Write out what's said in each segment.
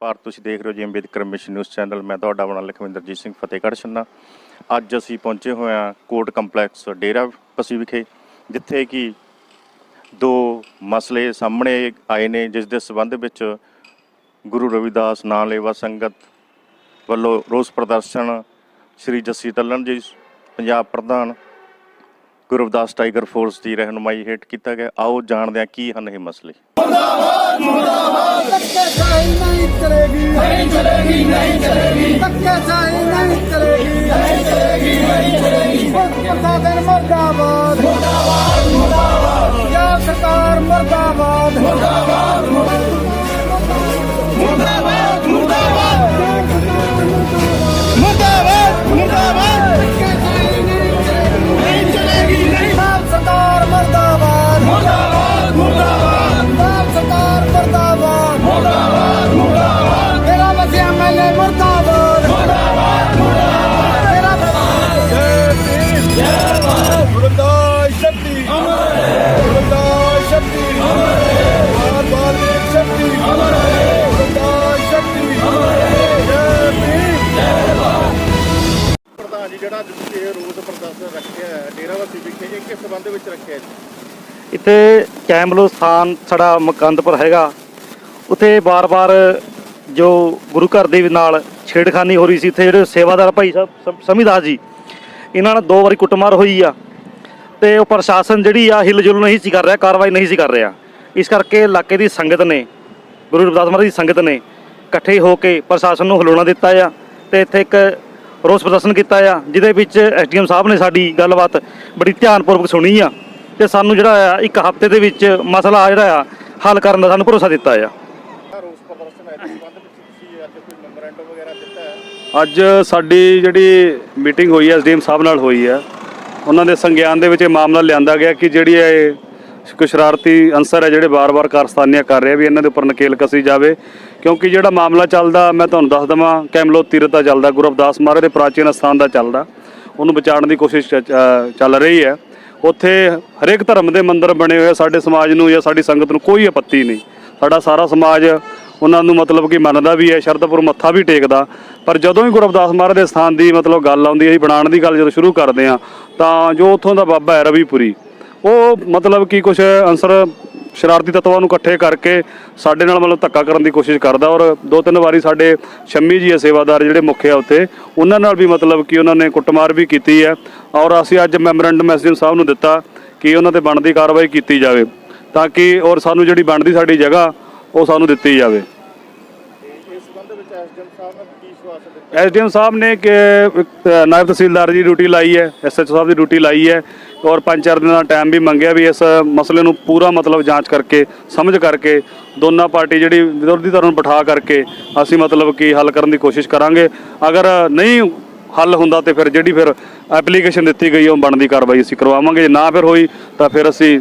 ਭਾਰਤ ਤੁਸੀਂ ਦੇਖ ਰਹੇ ਹੋ ਜੀ ਅੰਬੇਦਕਰ ਮਿਸ਼ਨ ਨਿਊਜ਼ ਚੈਨਲ। ਮੈਂ ਤੁਹਾਡਾ ਆਪਣਾ ਲਖਵਿੰਦਰਜੀਤ ਸਿੰਘ ਫਤਿਹਗੜ੍ਹ ਛੰਨਾ। ਅੱਜ ਅਸੀਂ ਪਹੁੰਚੇ ਹੋਏ ਹਾਂ ਕੋਰਟ ਕੰਪਲੈਕਸ ਡੇਰਾ ਪਸੀ ਵਿਖੇ, ਜਿੱਥੇ ਕਿ ਦੋ ਮਸਲੇ ਸਾਹਮਣੇ ਆਏ ਨੇ, ਜਿਸ ਦੇ ਸਬੰਧ ਵਿੱਚ ਗੁਰੂ ਰਵਿਦਾਸ ਨਾਂ ਲੇਵਾ ਸੰਗਤ ਵੱਲੋਂ ਰੋਸ ਪ੍ਰਦਰਸ਼ਨ ਸ਼੍ਰੀ ਜੱਸੀ ਤੱਲਣ ਜੀ, ਪੰਜਾਬ ਪ੍ਰਧਾਨ ਗੁਰੂ ਰਵਿਦਾਸ ਟਾਈਗਰ ਫੋਰਸ ਦੀ ਰਹਿਨੁਮਾਈ ਹੇਠ ਕੀਤਾ ਗਿਆ। ਆਓ ਜਾਣਦੇ ਹਾਂ ਕੀ ਹਨ ਇਹ ਮਸਲੇ। ਧੱਕੇਸ਼ਾਹੀ ਨਹੀਂ ਚਲੇਗੀ ਨਹੀਂ ਚਲੇਗੀ ਨਹੀਂ ਚਲੇਗੀ ਧੱਕੇਸ਼ਾਹੀ ਨਹੀਂ ਚਲੇਗੀ ਨਹੀਂ ਚਲੇਗੀ ਨਹੀਂ ਚਲੇਗੀ ਪ੍ਰਸ਼ਾਸਨ ਮਰਦਾਬਾਦ ਮਰਦਾਬਾਦ ਮਰਦਾਬਾਦ ਪੰਜਾਬ ਸਰਕਾਰ ਮਰਦਾਬਾਦ ਮਰਦਾਬਾਦ ਮਰਦਾਬਾਦ ਜਿਹੜਾ ਪ੍ਰਦਰਸ਼ਨ ਰੱਖਿਆ ਹੈ ਡੇਰਾਵਾਸੀ ਵਿਖੇ ਇਹ ਕਿਸ ਸੰਬੰਧ ਵਿੱਚ ਰੱਖਿਆ ਜੀ। ਇੱਥੇ ਕੈਮਲੋ ਸਥਾਨ ਸਾਡਾ ਮਕੰਦਪੁਰ ਹੈਗਾ। ਉੱਥੇ ਬਾਰ-ਬਾਰ ਜੋ ਗੁਰੂ ਘਰ ਦੇ ਨਾਲ ਛੇੜਖਾਨੀ ਹੋ ਰਹੀ ਸੀ ਇੱਥੇ ਜਿਹੜੇ ਸੇਵਾਦਾਰ ਭਾਈ ਸਾਹਿਬ, ਸਮ- ਸਮੀਦਾਸ ਜੀ, ਇਹਨਾਂ ਨਾਲ ਦੋ ਵਾਰੀ ਕੁੱਟਮਾਰ ਹੋਈ ਆ। ਤੇ ਉਹ ਪ੍ਰਸ਼ਾਸਨ ਜਿਹੜੀ ਆ ਹਿਲਜੁਲ ਨਹੀਂ ਸੀ ਕਰ ਰਿਹਾ, ਕਾਰਵਾਈ ਨਹੀਂ ਸੀ ਕਰ ਰਿਹਾ। ਇਸ ਕਰਕੇ ਇਲਾਕੇ ਦੀ ਸੰਗਤ ਨੇ, ਗੁਰੂ ਰਵਿਦਾਸ ਮਹਾਰਾਜ ਦੀ ਸੰਗਤ ਨੇ ਇਕੱਠੇ ਹੋ ਕੇ ਪ੍ਰਸ਼ਾਸਨ ਨੂੰ ਹਲੋਣਾ ਦਿੱਤਾ ਆ। ਤੇ ਇੱਥੇ ਇੱਕ ਰੋਸ ਪ੍ਰਦਰਸ਼ਨ ਕੀਤਾ ਆ, ਜਿਹਦੇ ਵਿੱਚ ਐਸਡੀਐਮ ਸਾਹਿਬ ਨੇ ਸਾਡੀ ਗੱਲਬਾਤ ਬੜੀ ਧਿਆਨਪੂਰਵਕ ਸੁਣੀ ਆ ਤੇ ਸਾਨੂੰ ਜਿਹੜਾ ਆ, ਇੱਕ ਹਫ਼ਤੇ ਦੇ ਵਿੱਚ ਮਸਲਾ ਜਿਹੜਾ ਆ, ਹੱਲ ਕਰਨ ਦਾ ਸਾਨੂੰ ਭਰੋਸਾ ਦਿੱਤਾ ਆ। ਅੱਜ ਸਾਡੀ ਜਿਹੜੀ ਮੀਟਿੰਗ ਹੋਈ ਹੈ ਐਸਡੀਐਮ ਸਾਹਿਬ ਨਾਲ ਹੋਈ ਆ, ਉਹਨਾਂ ਦੇ ਸੰਗਿਆਨ ਦੇ ਵਿੱਚ ਇਹ ਮਾਮਲਾ ਲਿਆਂਦਾ ਗਿਆ ਕਿ ਜਿਹੜੀ ਇਹ ਕੁਛ ਸ਼ਰਾਰਤੀ ਅਨਸਰ ਹੈ ਜਿਹੜੇ ਬਾਰ-ਬਾਰ ਕਾਰਸਤਾਨੀਆਂ ਕਰ ਰਹੇ ਆ ਵੀ ਇਹਨਾਂ ਦੇ ਉੱਪਰ ਨਕੇਲ ਕਸੀ ਜਾਵੇ। ਕਿਉਂਕਿ ਜਿਹੜਾ ਮਾਮਲਾ ਚੱਲਦਾ, ਮੈਂ ਤੁਹਾਨੂੰ ਦੱਸ ਦਵਾਂ, ਕੈਮਲੋ ਤੀਰਥ ਦਾ ਚੱਲਦਾ, ਗੁਰੂ ਰਵਿਦਾਸ ਮਹਾਰਾਜ ਦੇ ਪ੍ਰਾਚੀਨ ਸਥਾਨ ਦਾ ਚੱਲਦਾ। ਉਹਨੂੰ ਬਚਾਉਣ ਦੀ ਕੋਸ਼ਿਸ਼ ਚ- ਚੱਲ ਰਹੀ ਹੈ। ਉੱਥੇ ਹਰੇਕ ਧਰਮ ਦੇ ਮੰਦਿਰ ਬਣੇ ਹੋਏ ਆ, ਸਾਡੇ ਸਮਾਜ ਨੂੰ ਜਾਂ ਸਾਡੀ ਸੰਗਤ ਨੂੰ ਕੋਈ ਆਪੱਤੀ ਨਹੀਂ। ਸਾਡਾ ਸਾਰਾ ਸਮਾਜ ਉਹਨਾਂ ਨੂੰ ਮਤਲਬ ਕਿ ਮੰਨਦਾ ਵੀ ਹੈ ਸ਼ਰਧਾਪੁਰ ਮੱਥਾ ਵੀ ਟੇਕਦਾ। ਪਰ ਜਦੋਂ ਵੀ ਗੁਰੂ ਰਵਿਦਾਸ ਮਹਾਰਾਜ ਦੇ ਸਥਾਨ ਦੀ ਮਤਲਬ ਗੱਲ ਆਉਂਦੀ ਹੈ, ਅਸੀਂ ਬਣਾਉਣ ਦੀ ਗੱਲ ਜਦੋਂ ਸ਼ੁਰੂ ਕਰਦੇ ਆ ਤਾਂ ਜੋ ਉੱਥੋਂ ਦਾ ਬਾਬਾ ਹੈ ਰਵੀਪੁਰੀ ਉਹ ਮਤਲਬ ਕਿ ਕੁਝ ਅਨਸਰ ਸ਼ਰਾਰਤੀ ਤੱਤਾਂ ਨੂੰ ਇਕੱਠੇ ਕਰਕੇ ਸਾਡੇ ਨਾਲ ਮਤਲਬ ਧੱਕਾ ਕਰਨ ਦੀ ਕੋਸ਼ਿਸ਼ ਕਰਦਾ ਔਰ ਦੋ ਤਿੰਨ ਵਾਰੀ ਸਾਡੇ ਸ਼ੰਮੀ ਜੀ ਹੈ ਸੇਵਾਦਾਰ ਜਿਹੜੇ ਮੁੱਖ ਆ ਉੱਥੇ, ਉਹਨਾਂ ਨਾਲ ਵੀ ਮਤਲਬ ਕਿ ਉਹਨਾਂ ਨੇ ਕੁੱਟਮਾਰ ਵੀ ਕੀਤੀ ਹੈ ਔਰ ਅਸੀਂ ਅੱਜ ਮੈਮੋਰੈਂਡਮ ਐਸਡੀਐਮ ਸਾਹਿਬ ਨੂੰ ਦਿੱਤਾ ਕਿ ਉਹਨਾਂ ਤੇ ਬਣਦੀ ਕਾਰਵਾਈ ਕੀਤੀ ਜਾਵੇ ਤਾਂ ਕਿ ਔਰ ਸਾਨੂੰ ਜਿਹੜੀ ਬਣਦੀ ਸਾਡੀ ਜਗ੍ਹਾ ਉਹ ਸਾਨੂੰ ਦਿੱਤੀ ਜਾਵੇ। ਐਸਡੀਐਮ ਸਾਹਿਬ ਨੇ ਸਾਹਿਬ ਨੇ ਕਿ ਨਾਇਬ ਤਹਿਸੀਲਦਾਰ ਦੀ ਡਿਊਟੀ ਲਾਈ ਹੈ, ਐਸਐਚਓ ਸਾਹਿਬ ਦੀ ਡਿਊਟੀ ਲਾਈ ਹੈ ਔਰ ਪੰਜ ਚਾਰ ਦਿਨਾਂ ਦਾ ਟਾਈਮ ਵੀ ਮੰਗਿਆ ਵੀ ਇਸ ਮਸਲੇ ਨੂੰ ਪੂਰਾ ਮਤਲਬ ਜਾਂਚ ਕਰਕੇ, ਸਮਝ ਕਰਕੇ, ਦੋਨਾਂ ਪਾਰਟੀ ਜਿਹੜੀ ਵਿਰੋਧੀ ਧਿਰ ਨੂੰ ਬਿਠਾ ਕਰਕੇ ਅਸੀਂ ਮਤਲਬ ਕਿ ਹੱਲ ਕਰਨ ਦੀ ਕੋਸ਼ਿਸ਼ ਕਰਾਂਗੇ। ਅਗਰ ਨਹੀਂ ਹੱਲ ਹੁੰਦਾ ਤੇ ਫਿਰ ਜਿਹੜੀ ਫਿਰ ਐਪਲੀਕੇਸ਼ਨ ਦਿੱਤੀ ਗਈ ਉਹ ਬਣਦੀ ਕਾਰਵਾਈ ਅਸੀਂ ਕਰਵਾਵਾਂਗੇ। ਜੇ ਨਾ ਫਿਰ ਹੋਈ ਤਾਂ ਫਿਰ ਅਸੀਂ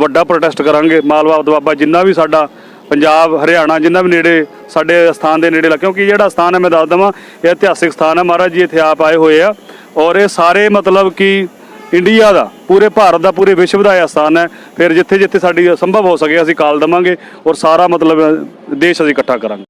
ਵੱਡਾ ਪ੍ਰੋਟੈਸਟ ਕਰਾਂਗੇ। ਮਾਲਵਾ ਦੁਆਬਾ ਜਿੰਨਾ ਵੀ ਸਾਡਾ ਪੰਜਾਬ, ਹਰਿਆਣਾ ਜਿੰਨਾ ਵੀ ਨੇੜੇ ਸਾਡੇ ਸਥਾਨ ਦੇ ਨੇੜੇ ਲਾ ਕਿਉਂਕਿ ਜਿਹੜਾ ਸਥਾਨ ਹੈ ਮੈਂ ਦੱਸ ਦਵਾਂ, ਇਹ ਇਤਿਹਾਸਿਕ ਸਥਾਨ ਹੈ, ਮਹਾਰਾਜ ਜੀ ਇੱਥੇ ਆਪ ਆਏ ਹੋਏ ਆ। ਔਰ ਇਹ ਸਾਰੇ ਮਤਲਬ ਕਿ ਇੰਡੀਆ ਦਾ, ਪੂਰੇ ਭਾਰਤ ਦਾ, ਪੂਰੇ ਵਿਸ਼ਵ ਦਾ ਇਹ ਸਥਾਨ ਹੈ। ਫਿਰ ਜਿੱਥੇ ਜਿੱਥੇ ਸਾਡੀ ਸੰਭਵ ਹੋ ਸਕੇ ਅਸੀਂ ਕਾਲ ਦਵਾਂਗੇ ਔਰ ਸਾਰਾ ਮਤਲਬ ਦੇਸ਼ ਅਸੀਂ ਇਕੱਠਾ ਕਰਾਂਗੇ।